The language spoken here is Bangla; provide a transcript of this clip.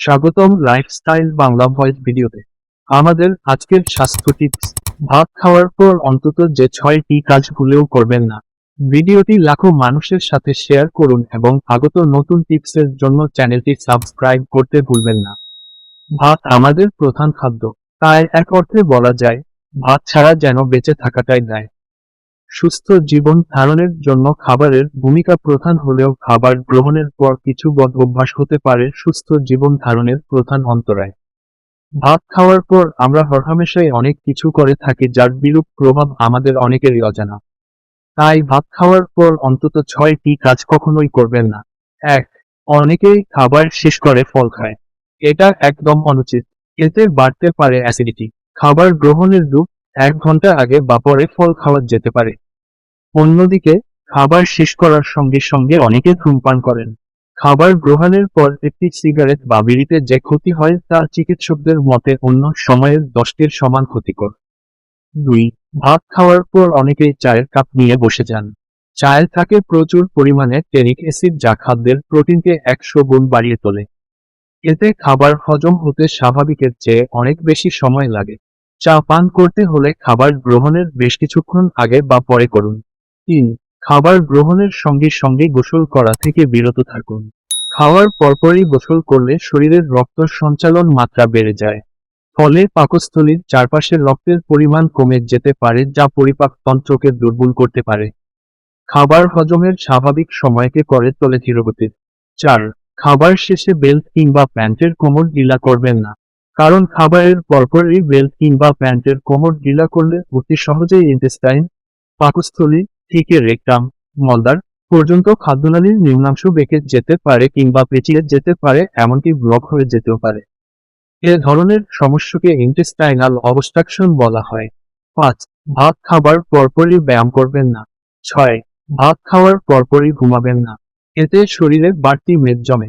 স্বাগতম লাইফস্টাইল বাংলা ভয়েস ভিডিওতে আমাদের আজকের স্বাস্থ্য টিপস ভাত খাওয়ার পর অন্তত যে ছয়টি কাজ ভুলেও করবেন না। ভিডিওটি লাখো মানুষের সাথে শেয়ার করুন এবং আগত নতুন টিপসের জন্য চ্যানেলটি সাবস্ক্রাইব করতে ভুলবেন না। ভাত আমাদের প্রধান খাদ্য। তাই এক অর্থে বলা যায়, ভাত ছাড়া যেন বেঁচে থাকাটাই দায়। সুস্থ জীবন ধারণের জন্য খাবারের ভূমিকা প্রধান হলেও খাবার গ্রহণের পর কিছু বদ অভ্যাস হতে পারে সুস্থ জীবন ধারণের প্রধান অন্তরায়। ভাত খাওয়ার পর আমরা হরহামেশাই অনেক কিছু করে থাকি যার বিরূপ প্রভাব আমাদের অনেকেরই অজানা। তাই ভাত খাওয়ার পর অন্তত ছয়টি কাজ কখনোই করবেন না। এক, অনেকেই খাবার শেষ করে ফল খায়। এটা একদম অনুচিত। এতে বাড়তে পারে অ্যাসিডিটি। খাবার গ্রহণের দু এক ঘণ্টা আগে বা পরে ফল খাওয়া যেতে পারে। অন্যদিকে, খাবার শেষ করার সঙ্গে সঙ্গে অনেকে ধূমপান করেন। খাবার গ্রহণের পর একটি সিগারেট বা বিড়িতে যে ক্ষতি হয় তা চিকিৎসকদের মতে অন্য সময়ের দশটির সমান ক্ষতিকর। দুই, ভাত খাওয়ার পর অনেকেই চায়ের কাপ নিয়ে বসে যান। চায়ে থাকে প্রচুর পরিমাণে টেরিক অ্যাসিড যা খাদ্যের প্রোটিনকে একশো গুণ বাড়িয়ে তোলে। এতে খাবার হজম হতে স্বাভাবিকের চেয়ে অনেক বেশি সময় লাগে। চা পান করতে হলে খাবার গ্রহণের বেশ কিছুক্ষণ আগে বা পরে করুন। তিন, খাবার গ্রহণের সঙ্গে সঙ্গে গোসল করা থেকে বিরত থাকুন। খাওয়ার পরপরই গোসল করলে শরীরের রক্ত সঞ্চালন মাত্রা বেড়ে যায়। ফলে পাকস্থলীর চারপাশে রক্তের পরিমাণ কমে যেতে পারে যা পরিপাক তন্ত্রকে দুর্বল করতে পারে। খাবার হজমের স্বাভাবিক সময়কে করে তোলে ধীরগতির। চার, খাবার শেষে বেল্ট কিংবা প্যান্টের কোমর ঢিলা করবেন না। কারণ খাবারের পরপরই বেল্ট কিংবা প্যান্টের কোমর ঢিলা করলে অতি সহজেই ইন্টেস্টাইন, পাকস্থলী থেকে রেকটাম মলদার পর্যন্ত খাদ্যনালীর নিম্নাংশ বেঁকে যেতে পারে কিংবা পেঁচিয়ে যেতে পারে, এমনকি ব্লক হয়ে যেতেও পারে। এ ধরনের সমস্যাকে ইন্টেস্টাইনাল অবস্ট্রাকশন বলা হয়। পাঁচ, ভাত খাবার পরপরই ব্যায়াম করবেন না। ছয়, ভাত খাওয়ার পরপরই ঘুমাবেন না। এতে শরীরে বাড়তি মেদ জমে।